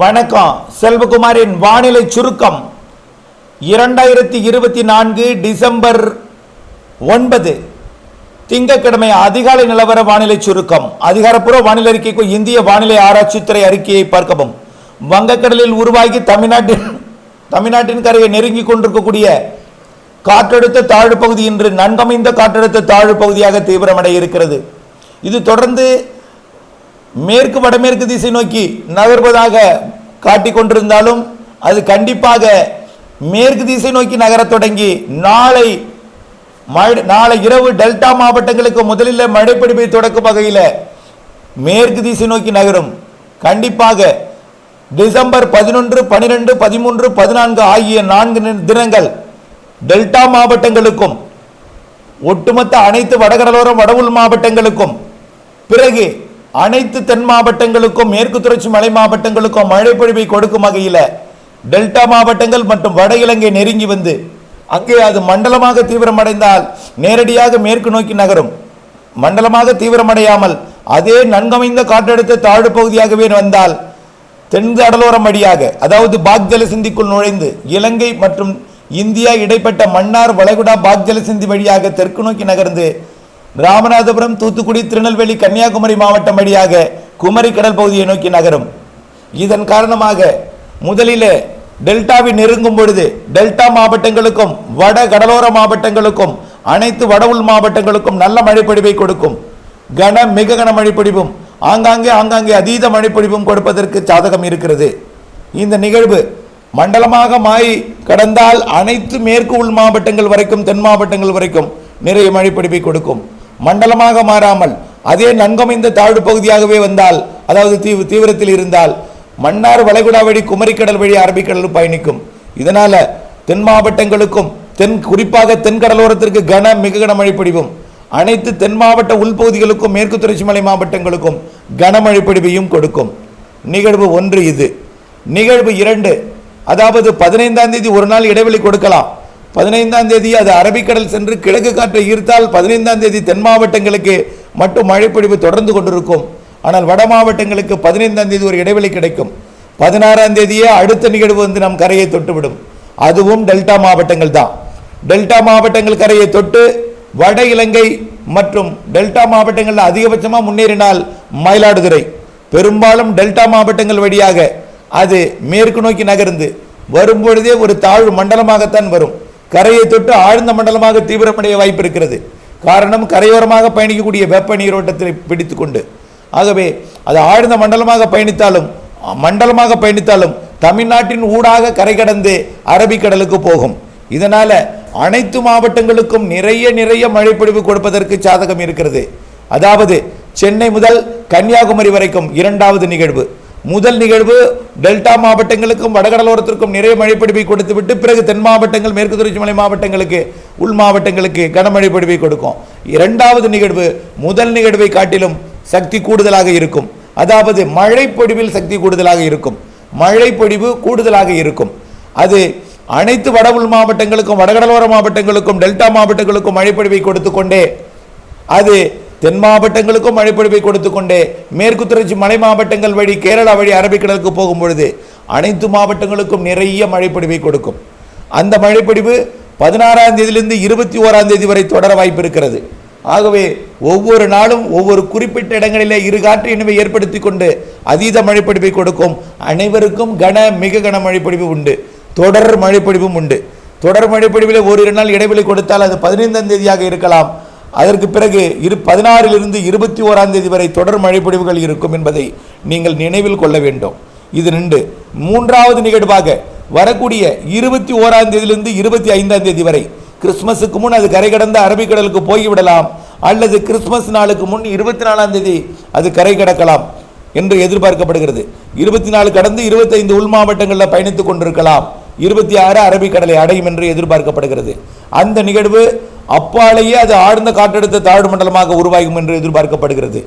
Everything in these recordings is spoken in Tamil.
வணக்கம். செல்வகுமாரின் வானிலை சுருக்கம். இரண்டாயிரத்தி இருபத்தி நான்கு டிசம்பர் ஒன்பது. திங்கக்கிழமை அதிகாலை நிலவர வானிலை சுருக்கம். அதிகாரப்பூர்வ வானிலை அறிக்கைக்கு இந்திய வானிலை ஆராய்ச்சித்துறை அறிக்கையை பார்க்கவும். வங்கக்கடலில் உருவாகி தமிழ்நாட்டின் தமிழ்நாட்டின் கரையை நெருங்கி கொண்டிருக்கக்கூடிய காற்றழுத்த தாழ்வு பகுதி இன்று நன்கமைந்த காற்றழுத்த தாழ்வு பகுதியாக தீவிரமடைய இருக்கிறது. இது தொடர்ந்து மேற்கு வடமேற்கு திசை நோக்கி நகர்வதாக காட்டி கொண்டிருந்தாலும் அது கண்டிப்பாக மேற்கு திசை நோக்கி நகரத் தொடங்கி நாளை மழை நாளை இரவு டெல்டா மாவட்டங்களுக்கு முதலில் மழைப்பிடிப்பை தொடக்கும் வகையில் மேற்கு திசை நோக்கி நகரும். கண்டிப்பாக டிசம்பர் பதினொன்று பனிரெண்டு பதிமூன்று பதினான்கு ஆகிய நான்கு தினங்கள் டெல்டா மாவட்டங்களுக்கும் ஒட்டுமொத்த அனைத்து வடகடலோரம் வடவுள் மாவட்டங்களுக்கும் பிறகு அனைத்து தென் மாவட்டங்களுக்கும் மேற்கு தொடர்ச்சி மலை மாவட்டங்களுக்கும் மழை பொழிவை கொடுக்கும் வகையில் டெல்டா மாவட்டங்கள் மற்றும் வட இலங்கை நெருங்கி வந்து அங்கே அது மண்டலமாக தீவிரமடைந்தால் நேரடியாக மேற்கு நோக்கி நகரும். மண்டலமாக தீவிரமடையாமல் அதே நன்கமைந்த காற்றழுத்த தாழ்வு பகுதியாகவே வந்தால் தென் கடலோரம் வழியாக அதாவது பாக் ஜலசிந்திக்குள் நுழைந்து இலங்கை மற்றும் இந்தியா இடைப்பட்ட மன்னார் வளைகுடா பாக் ஜலசிந்தி வழியாக தெற்கு நோக்கி நகர்ந்து ராமநாதபுரம் தூத்துக்குடி திருநெல்வேலி கன்னியாகுமரி மாவட்டம் வழியாக குமரி கடல் பகுதியை நோக்கி நகரும். இதன் காரணமாக முதலிலே டெல்டாவை நெருங்கும் பொழுது டெல்டா மாவட்டங்களுக்கும் வட கடலோர மாவட்டங்களுக்கும் அனைத்து வடவுள் மாவட்டங்களுக்கும் நல்ல மழைப்பொழிவை கொடுக்கும். கன மிக கன மழைப்பொழிவும் ஆங்காங்கே ஆங்காங்கே அதீத மழைப்பொழிவும் கொடுப்பதற்கு சாதகம் இருக்கிறது. இந்த நிகழ்வு மண்டலமாக மாறி கடந்தால் அனைத்து மேற்கு உள் மாவட்டங்கள் வரைக்கும் தென் மாவட்டங்கள் வரைக்கும் நிறைய மழைப்பொழிவை கொடுக்கும். மண்டலமாக மாறாமல் அதே நன்கமைந்த தாழ்வு பகுதியாகவே வந்தால் அதாவது தீவு தீவிரத்தில் இருந்தால் மன்னார் வளைகுடா வழி குமரிக்கடல் வழி அரபிக்கடல் பயணிக்கும். இதனால் தென் மாவட்டங்களுக்கும் தென் குறிப்பாக தென்கடலோரத்திற்கு கன மிக கனமழை பொழிவும் அனைத்து தென் மாவட்ட உள்பகுதிகளுக்கும் மேற்கு தொடர்ச்சி மலை மாவட்டங்களுக்கும் கனமழை பொழிவையும் கொடுக்கும். நிகழ்வு ஒன்று இது. நிகழ்வு இரண்டு. அதாவது பதினைந்தாம் தேதி ஒரு நாள் இடைவெளி கொடுக்கலாம். பதினைந்தாம் தேதி அது அரபிக்கடல் சென்று கிழக்கு காற்றை ஈர்த்தால் பதினைந்தாம் தேதி தென் மாவட்டங்களுக்கு மட்டும் மழைப்பொழிவு தொடர்ந்து கொண்டிருக்கும். ஆனால் வட மாவட்டங்களுக்கு பதினைந்தாம் தேதி ஒரு இடைவெளி கிடைக்கும். பதினாறாம் தேதியே அடுத்த நிகழ்வு வந்து நம் கரையை தொட்டுவிடும். அதுவும் டெல்டா மாவட்டங்கள் தான். டெல்டா மாவட்டங்கள் கரையை தொட்டு வட இலங்கை மற்றும் டெல்டா மாவட்டங்களில் அதிகபட்சமாக முன்னேறினால் மயிலாடுதுறை. பெரும்பாலும் டெல்டா மாவட்டங்கள் வழியாக அது மேற்கு நோக்கி நகர்ந்து வரும்பொழுதே ஒரு தாழ்வு மண்டலமாகத்தான் வரும். கரையை தொட்டு ஆழ்ந்த மண்டலமாக தீவிரமடைய வாய்ப்பு இருக்கிறது காரணம் கரையோரமாக பயணிக்கக்கூடிய வெப்ப நீரோட்டத்தை பிடித்துக்கொண்டு. ஆகவே அது ஆழ்ந்த மண்டலமாக பயணித்தாலும் மண்டலமாக பயணித்தாலும் தமிழ்நாட்டின் ஊடாக கரை கடந்து அரபிக்கடலுக்கு போகும். இதனால் அனைத்து மாவட்டங்களுக்கும் நிறைய நிறைய மழைப்பொழிவு கொடுப்பதற்கு சாதகம் இருக்கிறது. அதாவது சென்னை முதல் கன்னியாகுமரி வரைக்கும் இரண்டாவது நிகழ்வு. முதல் நிகழ்வு டெல்டா மாவட்டங்களுக்கும் வடகடலோரத்திற்கும் நிறைய மழைப்பிடிப்பை கொடுத்துவிட்டு பிறகு தென் மாவட்டங்கள் மேற்கு தொடர்ச்சி மலை மாவட்டங்களுக்கு உள் மாவட்டங்களுக்கு கனமழை பொழிவை கொடுக்கும். இரண்டாவது நிகழ்வு முதல் நிகழ்வை காட்டிலும் சக்தி கூடுதலாக இருக்கும். அதாவது மழை பொழிவில் சக்தி கூடுதலாக இருக்கும். மழை பொழிவு கூடுதலாக இருக்கும். அது அனைத்து வட உள் மாவட்டங்களுக்கும் வடகடலோர மாவட்டங்களுக்கும் டெல்டா மாவட்டங்களுக்கும் மழைப்பொழிவை கொடுத்து கொண்டே அது தென் மாவட்டங்களுக்கும் மழைப்பொழிவை கொடுத்து கொண்டே மேற்கு தொடர்ச்சி மலை மாவட்டங்கள் வழி கேரளா வழி அரபிக்கடலுக்கு போகும் பொழுது அனைத்து மாவட்டங்களுக்கும் நிறைய மழைப்பொழிவை கொடுக்கும். அந்த மழைப்பொழிவு பதினாறாம் தேதியிலிருந்து இருபத்தி ஓராம் தேதி வரை தொடர வாய்ப்பு இருக்கிறது ஆகவே ஒவ்வொரு நாளும் ஒவ்வொரு குறிப்பிட்ட இடங்களிலே இரு காற்று ஏற்படுத்தி கொண்டு அதீத மழைப்பொழிவை கொடுக்கும் அனைவருக்கும் கன மிக கன மழைப்பொழிவு உண்டு. தொடர் மழைப்பொழிவும் உண்டு. தொடர் மழைப்பொழிவில் ஓரிரு நாள் இடைவெளி கொடுத்தால் அது பதினைந்தாம் தேதியாக இருக்கலாம். அதற்கு பிறகு இரு பதினாறிலிருந்து இருபத்தி ஓராம் தேதி வரை தொடர் மழைப்பொழிவுகள் இருக்கும் என்பதை நீங்கள் நினைவில் கொள்ள வேண்டும். இது ரெண்டு. மூன்றாவது நிகழ்வாக வரக்கூடிய இருபத்தி ஓராம் தேதியிலிருந்து இருபத்தி ஐந்தாம் தேதி வரை கிறிஸ்மஸுக்கு முன் அது கரை கடந்த அரபிக்கடலுக்கு போய்விடலாம் அல்லது கிறிஸ்மஸ் நாளுக்கு முன் இருபத்தி நாலாம் தேதி அது கரை கடக்கலாம் என்று எதிர்பார்க்கப்படுகிறது. இருபத்தி நாலு கடந்து இருபத்தைந்து உள் மாவட்டங்களில் பயணித்துக் கொண்டிருக்கலாம். இருபத்தி ஆறு அரபிக்கடலை அடையும் என்று எதிர்பார்க்கப்படுகிறது. அந்த நிகழ்வு அப்பாலேயே அது ஆழ்ந்த காற்றழுத்த தாழ்வு மண்டலமாக உருவாகும் என்று எதிர்பார்க்கப்படுகிறது.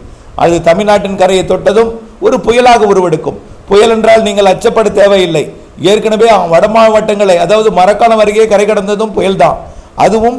அது தமிழ்நாட்டின் கரையை தொட்டதும் ஒரு புயலாக உருவெடுக்கும். புயல் என்றால் நீங்கள் அச்சப்பட தேவையில்லை. ஏற்கனவே வட மாவட்டங்களை அதாவது மரக்காலம் அருகே கரை கடந்ததும் புயல்தான். அதுவும்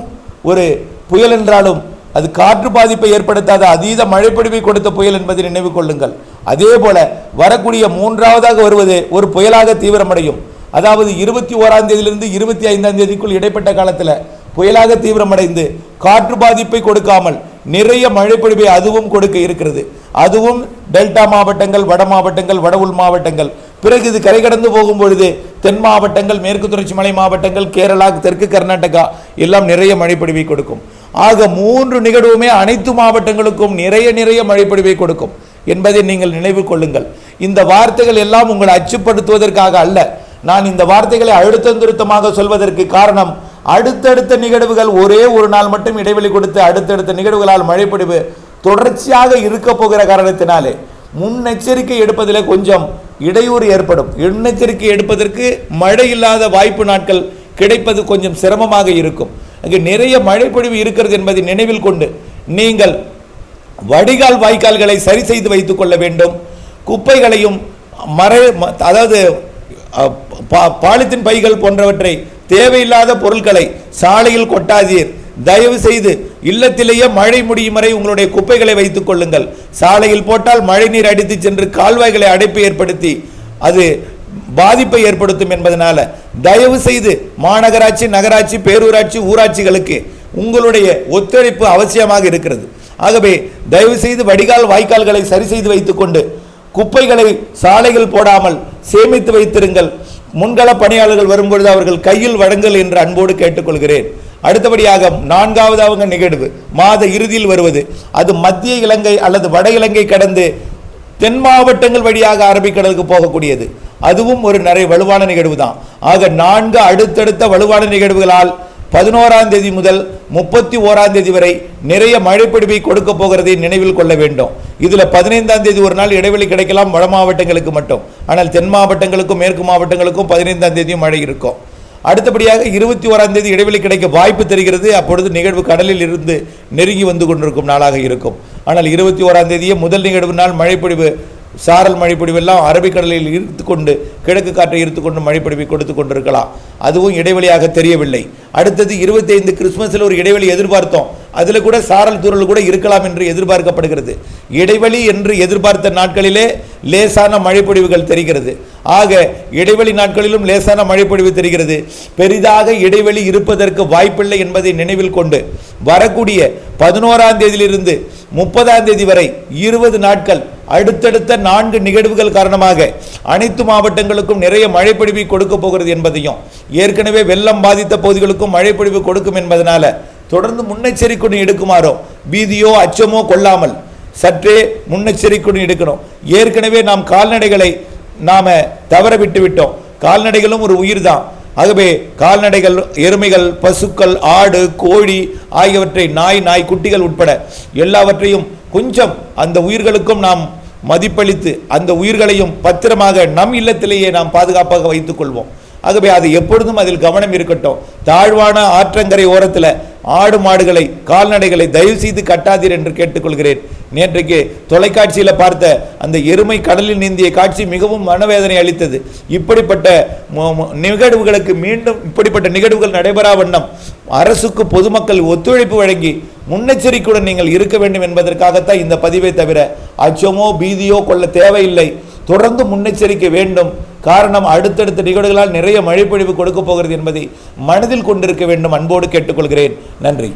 ஒரு புயல் என்றாலும் அது காற்று பாதிப்பை ஏற்படுத்தாத அதீத மழைப்பொழிவை கொடுத்த புயல் என்பதை நினைவு கொள்ளுங்கள். அதே போல வரக்கூடிய மூன்றாவதாக வருவது ஒரு புயலாக தீவிரமடையும். அதாவது இருபத்தி ஓராம் தேதியிலிருந்து இருபத்தி ஐந்தாம் தேதிக்குள் இடைப்பட்ட காலத்தில் புயலாக தீவிரமடைந்து காற்று பாதிப்பை கொடுக்காமல் நிறைய மழைப்பொழிவை அதுவும் கொடுக்க இருக்கிறது. அதுவும் டெல்டா மாவட்டங்கள் வட மாவட்டங்கள் வட உள் மாவட்டங்கள். பிறகு இது கரை கடந்து போகும் பொழுது தென் மாவட்டங்கள் மேற்கு தொடர்ச்சி மலை மாவட்டங்கள் கேரளா தெற்கு கர்நாடகா எல்லாம் நிறைய மழைப்பொழிவை கொடுக்கும். ஆக மூன்று நிகழ்வுமே அனைத்து மாவட்டங்களுக்கும் நிறைய நிறைய மழைப்பொழிவை கொடுக்கும் என்பதை நீங்கள் நினைவு கொள்ளுங்கள். இந்த வார்த்தைகள் எல்லாம் உங்களை அச்சுப்படுத்துவதற்காக அல்ல. நான் இந்த வார்த்தைகளை அழுத்தம் திருத்தமாக சொல்வதற்கு காரணம் அடுத்தடுத்த நிகழ்வுகள் ஒரே ஒரு நாள் மட்டும் இடைவெளி கொடுத்து அடுத்தடுத்த நிகழ்வுகளால் மழைப்பொழிவு தொடர்ச்சியாக இருக்க போகிற காரணத்தினாலே முன்னெச்சரிக்கை எடுப்பதிலே கொஞ்சம் இடையூறு ஏற்படும். முன்னெச்சரிக்கை எடுப்பதற்கு மழை இல்லாத வாய்ப்பு நாட்கள் கிடைப்பது கொஞ்சம் சிரமமாக இருக்கும். அங்கே நிறைய மழைப்பொழிவு இருக்கிறது என்பதை நினைவில் கொண்டு நீங்கள் வடிகால் வாய்க்கால்களை சரி செய்து வைத்துக் கொள்ள வேண்டும். குப்பைகளையும் மறை அதாவது பா- பாலித்தீன் பைகள் போன்றவற்றை தேவையில்லாத பொருட்களை சாலையில் கொட்டாதீர். தயவு செய்து இல்லத்திலேயே மழை முடியும் வரை உங்களுடைய குப்பைகளை வைத்துக் கொள்ளுங்கள். சாலையில் போட்டால் மழை நீர் அடித்து சென்று கால்வாய்களை அடைப்பு ஏற்படுத்தி அது பாதிப்பை ஏற்படுத்தும் என்பதனால தயவு செய்து மாநகராட்சி நகராட்சி பேரூராட்சி ஊராட்சிகளுக்கு உங்களுடைய ஒத்துழைப்பு அவசியமாக இருக்கிறது. ஆகவே தயவு செய்து வடிகால் வாய்க்கால்களை சரி செய்து வைத்துக்கொண்டு குப்பைகளை சாலைகள் போடாமல் சேமித்து வைத்திருங்கள். முன்கள பணியாளர்கள் வரும்பொழுது அவர்கள் கையில் வழங்கல் என்று அன்போடு கேட்டுக்கொள்கிறேன். அடுத்தபடியாக நான்காவதாக நிகழ்வு மாத இறுதியில் வருவது. அது மத்திய இலங்கை அல்லது வட இலங்கை கடந்து தென் மாவட்டங்கள் வழியாக அரபிக்கடலுக்கு போகக்கூடியது. அதுவும் ஒரு நிறைய வலுவான நிகழ்வு தான் ஆக நான்கு அடுத்தடுத்த வலுவான நிகழ்வுகளால் பதினோராம் தேதி முதல் முப்பத்தி ஓராம் தேதி வரை நிறைய மழைப்பிடிப்பை கொடுக்க போகிறதை நினைவில் கொள்ள வேண்டும். இதில் பதினைந்தாம் தேதி ஒரு நாள் இடைவெளி கிடைக்கலாம் வட மாவட்டங்களுக்கு மட்டும். ஆனால் தென் மாவட்டங்களுக்கும் மேற்கு மாவட்டங்களுக்கும் பதினைந்தாம் தேதியும் மழை இருக்கும். அடுத்தபடியாக இருபத்தி ஓராம் தேதி இடைவெளி கிடைக்க வாய்ப்பு தெரிகிறது. அப்பொழுது நிகழ்வு கடலில் இருந்து நெருங்கி வந்து கொண்டிருக்கும் நாளாக இருக்கும். ஆனால் இருபத்தி ஓராம் தேதியே முதல் நிகழ்வு நாள் மழைப்பொழிவு சாரல் மழைப்பொடிவெல்லாம் அரபிக்கடலில் ஈர்த்து கொண்டு கிழக்கு காற்றை ஈர்த்து கொண்டு மழைப்பொடிவை கொடுத்து கொண்டிருக்கலாம். அதுவும் இடைவெளியாக தெரியவில்லை. அடுத்தது இருபத்தைந்து கிறிஸ்மஸில் ஒரு இடைவெளி எதிர்பார்த்தோம். அதில் கூட சாரல் தூரல் கூட இருக்கலாம் என்று எதிர்பார்க்கப்படுகிறது. இடைவெளி என்று எதிர்பார்த்த நாட்களிலே லேசான மழைப்பொடிவுகள் தெரிகிறது. ஆக இடைவெளி நாட்களிலும் லேசான மழைப்பொழிவு தெரிகிறது. பெரிதாக இடைவெளி இருப்பதற்கு வாய்ப்பில்லை என்பதை நினைவில் கொண்டு வரக்கூடிய பதினோராம் தேதியிலிருந்து முப்பதாம் தேதி வரை இருபது நாட்கள் அடுத்தடுத்த நான்கு நிகழ்வுகள் காரணமாக அனைத்து மாவட்டங்களுக்கும் நிறைய மழைப்பொழிவை கொடுக்க போகிறது என்பதையும் ஏற்கனவே வெள்ளம் பாதித்த பகுதிகளுக்கும் மழைப்பொழிவு கொடுக்கும் என்பதனால தொடர்ந்து முன்னெச்சரிக்கை எடுக்குமாறோ பீதியோ அச்சமோ கொள்ளாமல் சற்றே முன்னெச்சரிக்கை எடுக்கணும். ஏற்கனவே நாம் கால்நடைகளை நாம தவற விட்டு விட்டோம் கால்நடைகளும் ஒரு உயிர் தான் ஆகவே கால்நடைகள் எருமைகள் பசுக்கள் ஆடு கோழி ஆகியவற்றை நாய் நாய் குட்டிகள் உட்பட எல்லாவற்றையும் கொஞ்சம் அந்த உயிர்களுக்கும் நாம் மதிப்பளித்து அந்த உயிர்களையும் பத்திரமாக நம் இல்லத்திலேயே நாம் பாதுகாப்பாக வைத்துக் கொள்வோம். ஆகவே அது எப்பொழுதும் அதில் கவனம் இருக்கட்டும். தாழ்வான ஆற்றங்கரை ஓரத்தில் ஆடு மாடுகளை கால்நடைகளை தயவு செய்து கட்டாதீர் என்று கேட்டுக்கொள்கிறேன். நேற்றைக்கு தொலைக்காட்சியில் பார்த்த அந்த எருமை கடலில் நீந்திய காட்சி மிகவும் மனவேதனை அளித்தது. இப்படிப்பட்ட நிகழ்வுகளுக்கு மீண்டும் இப்படிப்பட்ட நிகழ்வுகள் நடைபெறா வண்ணம் அரசுக்கு பொதுமக்கள் ஒத்துழைப்பு வழங்கி முன்னெச்சரிக்கையுடன் நீங்கள் இருக்க வேண்டும் என்பதற்காகத்தான் இந்த பதிவை தவிர அச்சமோ பீதியோ கொள்ள தேவையில்லை. தொடர்ந்து முன்னெச்சரிக்கை வேண்டும். காரணம் அடுத்தடுத்த நிகழ்வுகளால் நிறைய மழைப்பொழிவு கொடுக்க போகிறது என்பதை மனதில் கொண்டிருக்க வேண்டும். அன்போடு கேட்டுக்கொள்கிறேன். நன்றி.